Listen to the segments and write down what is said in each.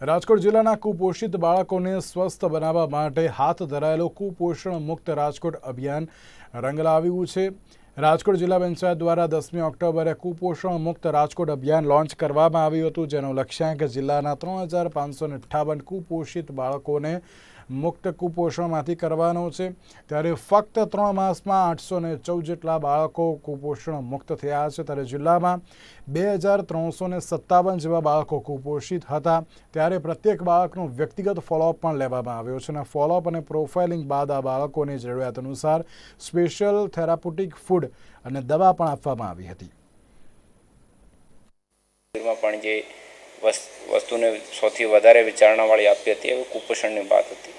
રાજકોટ જિલ્લાના કુપોષિત બાળકોને સ્વસ્થ બનાવવા માટે હાથ ધરાયેલો કુપોષણ મુક્ત રાજકોટ અભિયાન રંગ લાવ્યું છે. રાજકોટ જિલ્લા પંચાયત દ્વારા દસમી ઓક્ટોબરે કુપોષણ મુક્ત રાજકોટ અભિયાન લોન્ચ કરવામાં આવ્યું હતું, જેનો લક્ષ્યાંક જિલ્લાના ત્રણ હજાર પાંચસો અઠ્ઠાવન કુપોષિત બાળકોને મુક્ત કુપોષણમાંથી કરવાનો છે. ત્યારે ફક્ત ત્રણ માસમાં આઠસો ને ચૌદ જેટલા બાળકો કુપોષણ મુક્ત થયા છે. ત્યારે જિલ્લામાં બે હજાર ત્રણસો ને સત્તાવન જેવા બાળકો કુપોષિત હતા. ત્યારે પ્રત્યેક બાળકનો વ્યક્તિગત ફોલોઅપ પણ લેવામાં આવ્યો છે. અને ફોલોઅપ અને પ્રોફાઇલિંગ બાદ આ બાળકોની જરૂરિયાત અનુસાર સ્પેશિયલ થેરાપુટિક ફૂડ અને દવા પણ આપવામાં આવી હતી. પણ જે વસ્તુને સૌથી વધારે વિચારણાવાળી આપી હતી, એ કુપોષણની વાત હતી.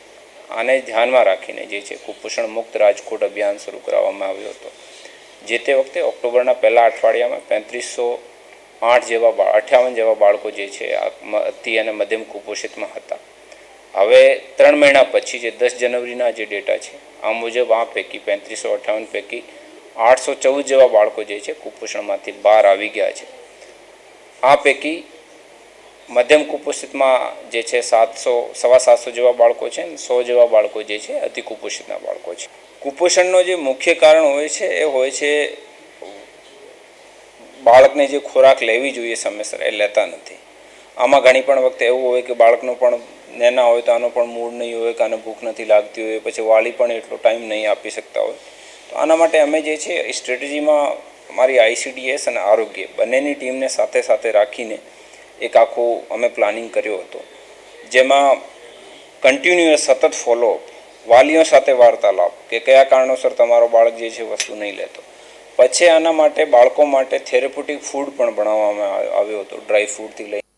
આને ધ્યાનમાં રાખીને જે છે, કુપોષણ મુક્ત રાજકોટ અભિયાન શરૂ કરવામાં આવ્યો હતો. જે તે વખતે ઓક્ટોબરના પહેલા અઠવાડિયામાં પેંત્રીસો આઠ જેવા બાળ અઠ્યાવન જેવા બાળકો જે છે અતિ અને મધ્યમ કુપોષિતમાં હતા. હવે ત્રણ મહિના પછી જે દસ જનવરીના જે ડેટા છે, આ મુજબ આ પૈકી પેંત્રીસો અઠ્ઠાવન પૈકી આઠસો ચૌદ જેવા બાળકો જે છે, કુપોષણમાંથી બહાર આવી ગયા છે. આ પૈકી મધ્યમ કુપોષિતમાં જે છે સાતસો, સવા સાતસો જેવા બાળકો છે સો જેવા બાળકો જે છે અતિ કુપોષિતના બાળકો છે. કુપોષણનો જે મુખ્ય કારણ હોય છે એ હોય છે બાળકને જે ખોરાક લેવી જોઈએ સમયસર એ લેતા નથી. આમાં ઘણી પણ વખતે એવું હોય કે બાળકનો પણ નેના હોય તો આનો પણ મૂડ નહીં હોય કે આને ભૂખ નથી લાગતી હોય, પછી વાલી પણ એટલો ટાઈમ નહીં આપી શકતા હોય. તો આના માટે અમે જે છે સ્ટ્રેટેજીમાં અમારી આઈસીડીએસ અને આરોગ્ય બંનેની ટીમને સાથે સાથે રાખીને એક આખું અમે પ્લાનિંગ કર્યો હતો. જેમાં કન્ટિન્યુઅસ સતત ફોલોઅપ વાલીઓ સાથે વાર્તાલાપ કે કયા કારણોસર તમારો બાળક જે છે વસ્તુ નહીં લેતો. પછી આના માટે બાળકો માટે થેરેપ્યુટિક ફૂડ પણ બનાવવામાં આવ્યો હતો ડ્રાય ફ્રૂટથી લઈ